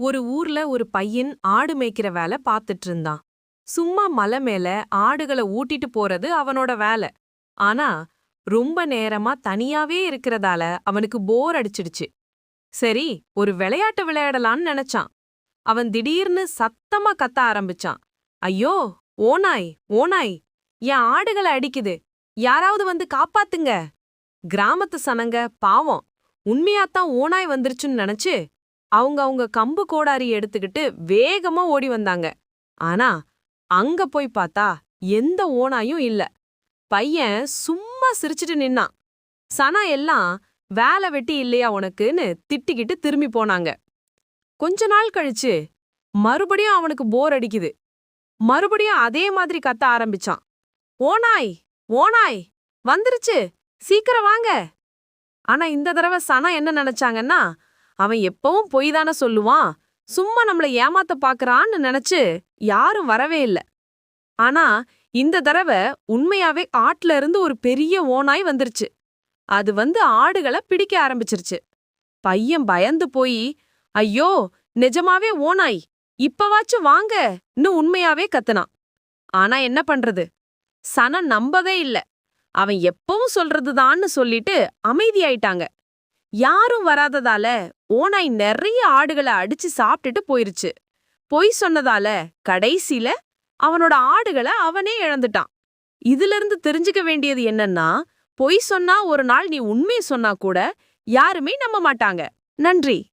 ஒரு ஊர்ல ஒரு பையன் ஆடு மேய்க்கிற வேலை பார்த்துட்டு இருந்தான். சும்மா மலை மேல ஆடுகளை ஊட்டிட்டு போறது அவனோட வேலை. ஆனா ரொம்ப நேரமா தனியாவே இருக்கறதால அவனுக்கு போர் அடிச்சிடுச்சு. சரி ஒரு விளையாட்டு விளையாடலான்னு நினைச்சான். அவன் திடீர்னு சத்தமா கத்த ஆரம்பிச்சான். ஐயோ ஓநாய் ஓநாய் என் ஆடுகளை அடிக்குது. யாராவது வந்து காப்பாத்துங்க. கிராமத்து சனங்க பாவம். உண்மையாத்தான் ஓநாய் வந்துருச்சுன்னு நினைச்சு அவங்க அவங்க கம்பு கோடாரி எடுத்துக்கிட்டு வேகமா ஓடி வந்தாங்க. ஆனா அங்க போய் பார்த்தா எந்த ஓனாயும் இல்ல. பையன் சும்மா சிரிச்சிட்டு நின்னான். சனா எல்லாம் வேலை வெட்டி இல்லையா உனக்குன்னு திட்டிக்கிட்டு திரும்பி போனாங்க. கொஞ்ச நாள் கழிச்சு மறுபடியும் அவனுக்கு போர் அடிக்குது. மறுபடியும் அதே மாதிரி கத்த ஆரம்பிச்சான். ஓனாய் ஓனாய் வந்துருச்சு. சீக்கிரம் வாங்க. ஆனா இந்த தடவை சனா என்ன நினைச்சாங்கன்னா அவன் எப்பவும் பொய் தானே சொல்லுவான். சும்மா நம்மள ஏமாத்த பாக்குறான்னு நினைச்சு யாரும் வரவே இல்ல. ஆனா இந்த தடவை உண்மையாவே ஆட்ல இருந்து ஒரு பெரிய ஓனாய் வந்துருச்சு. அது வந்து ஆடுகளை பிடிக்க ஆரம்பிச்சிருச்சு. பையன் பயந்து போய் ஐயோ நிஜமாவே ஓனாய் இப்பவாச்சும் வாங்கன்னு உண்மையாவே கத்துனான். ஆனா என்ன பண்றது? சனம் நம்பவே இல்ல. அவன் எப்பவும் சொல்றதுதான்னு சொல்லிட்டு அமைதியாயிட்டாங்க. யாரும் வராததால ஓனாய் நிறைய ஆடுகளை அடிச்சு சாப்பிட்டுட்டு போயிருச்சு. பொய் சொன்னதால கடைசில அவனோட ஆடுகளை அவனே இழந்துட்டான். இதுல இருந்து தெரிஞ்சுக்க வேண்டியது என்னன்னா பொய் சொன்னா ஒரு நாள் நீ உண்மையை சொன்னா கூட யாருமே நம்ப மாட்டாங்க. நன்றி.